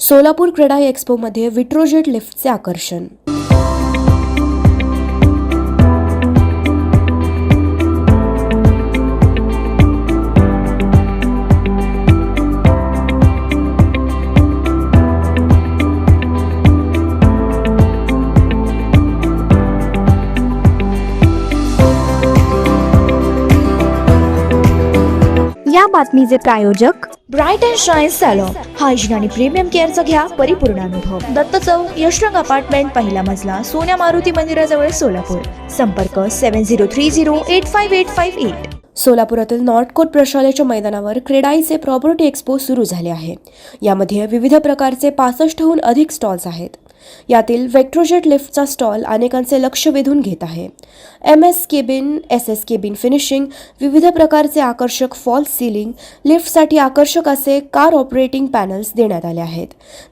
सोलापूर क्रीडा एक्स्पोमध्ये विट्रोजेट लिफ्टचे आकर्षण. या बातमीचे प्रायोजक bright and shine salon. Hygiene आणि प्रीमियम केअरचा घ्या परिपूर्ण अनुभव. दत्त चौक यशरंग अपार्टमेंट पहिला मजला सोन्या मारुती मंदिराजवळ सोलापूर. संपर्क seven zero three zero eight five eight five eight. सोलापुरातील Northcote प्रशालेच्या मैदानावर क्रेडाईचे प्रॉपर्टी एक्सपो सुरू झाले आहे. यामध्ये विविध प्रकारचे पासष्टहून अधिक स्टॉल्स आहेत. यातील वेक्ट्रोजेट लिफ्टचा स्टॉल अनेकांचे लक्ष वेधून घेत आहे. M S cabin S S cabin finishing विविध प्रकारचे आकर्षक फॉल्स सिलिंग लिफ्टसाठी आकर्षक असे कार ऑपरेटिंग पॅनल्स देण्यात आले आहेत.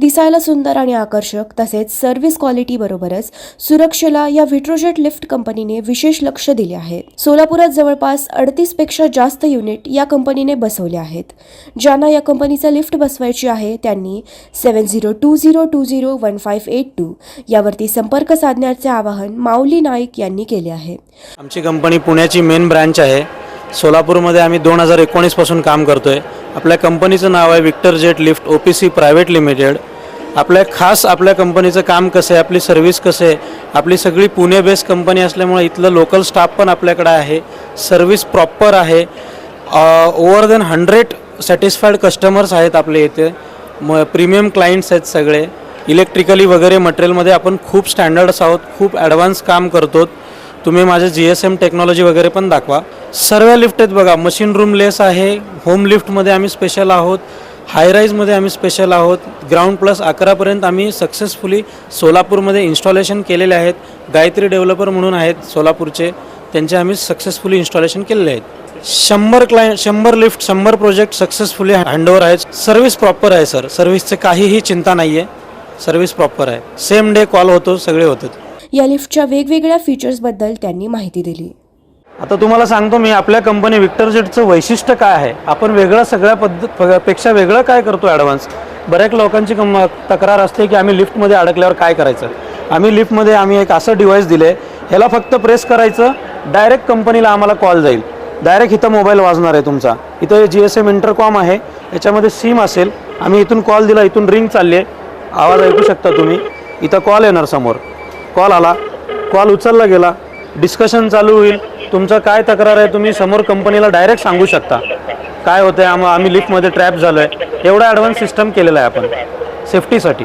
दिसायला सुंदर आणि आकर्षक तसेच सर्व्हिस क्वालिटी बरोबरच सुरक्षेला या विट्रोजेट लिफ्ट कंपनीने विशेष लक्ष दिले आहे. सोलापुरात जवळपास अडतीसपेक्षा जास्त युनिट या कंपनीने बसवले आहेत. ज्यांना या कंपनीचा लिफ्ट बसवायची आहे त्यांनी seven zero two zero two zero one five eight two यावरती संपर्क साधण्याचे आवाहन माऊली नाईक यांनी केले आहे. आमची कंपनी पुण्याची मेन ब्रँच आहे. सोलापूरमध्ये आम्ही दोन हजार एकोणीसपासून काम करतो आहे आपल्या कंपनीचं नाव आहे Victor jet lift O P C private limited. आपल्या खास आपल्या कंपनीचं काम कसं आहे? आपली सर्व्हिस कसं आहे? आपली सगळी पुणे बेस कंपनी असल्यामुळे इथलं लोकल स्टाफ पण आपल्याकडे आहे. सर्व्हिस प्रॉपर आहे. Over then hundred satisfied customers आहेत आपले इथे. म प्रीमियम क्लायंट्स आहेत सगळे. इलेक्ट्रिकली वगैरे मटेरियलमध्ये आपण खूप स्टँडर्ड्स आहोत खूप ॲडव्हान्स काम करतो तुम्ही माझे जी एस एम टेक्नॉलॉजी वगैरे पण दाखवा. सर्व लिफ्ट आहेत बघा मशीन रूम लेस आहे होम लिफ्टमध्ये आम्ही स्पेशल आहोत हायराईजमध्ये आम्ही स्पेशल आहोत ग्राउंड प्लस अकरापर्यंत आम्ही सक्सेसफुली सोलापूरमध्ये इन्स्टॉलेशन केलेले आहेत. गायत्री डेव्हलपर म्हणून आहेत सोलापूरचे त्यांचे आम्ही सक्सेसफुली इन्स्टॉलेशन केलेले आहेत. शंभर क्लाय शंभर लिफ्ट शंभर प्रोजेक्ट सक्सेसफुली हँडओवर आहेत. सर्व्हिस प्रॉपर आहे सर सर्व्हिसचं काहीही चिंता नाही आहे सर्व्हिस प्रॉपर आहे. सेम डे कॉल होतो सगळे होतात. या लिफ्टच्या वेगवेगळ्या फीचर्सबद्दल त्यांनी माहिती दिली. आता तुम्हाला सांगतो मी आपल्या कंपनी विक्टर जेटचं वैशिष्ट्य काय आहे? आपण वेगळं सगळ्या पद्धत पेक्षा वेगळं काय करतो ॲडव्हान्स बऱ्याच लोकांची कम तक्रार असते की आम्ही लिफ्टमध्ये अडकल्यावर काय करायचं? आम्ही लिफ्टमध्ये आम्ही एक असं डिव्हाइस दिले ह्याला फक्त प्रेस करायचं डायरेक्ट कंपनीला आम्हाला कॉल जाईल. डायरेक्ट इथं मोबाईल वाजणार आहे तुमचा. इथं जी एस एम इंटरकॉम आहे याच्यामध्ये सिम असेल आम्ही इथून कॉल दिला इथून रिंग चालली आहे. आवाज ऐकू शकता तुम्ही. इथं कॉल येणार समोर. कॉल आला. कॉल उचलला गेला. डिस्कशन चालू होईल. तुमचं काय तक्रार आहे तुम्ही समोर कंपनीला डायरेक्ट सांगू शकता. काय होतं आहे आम आम्ही लिफ्टमध्ये ट्रॅप झालो आहे एवढा ॲडव्हान्स सिस्टम केलेला आहे आपण. सेफ्टीसाठी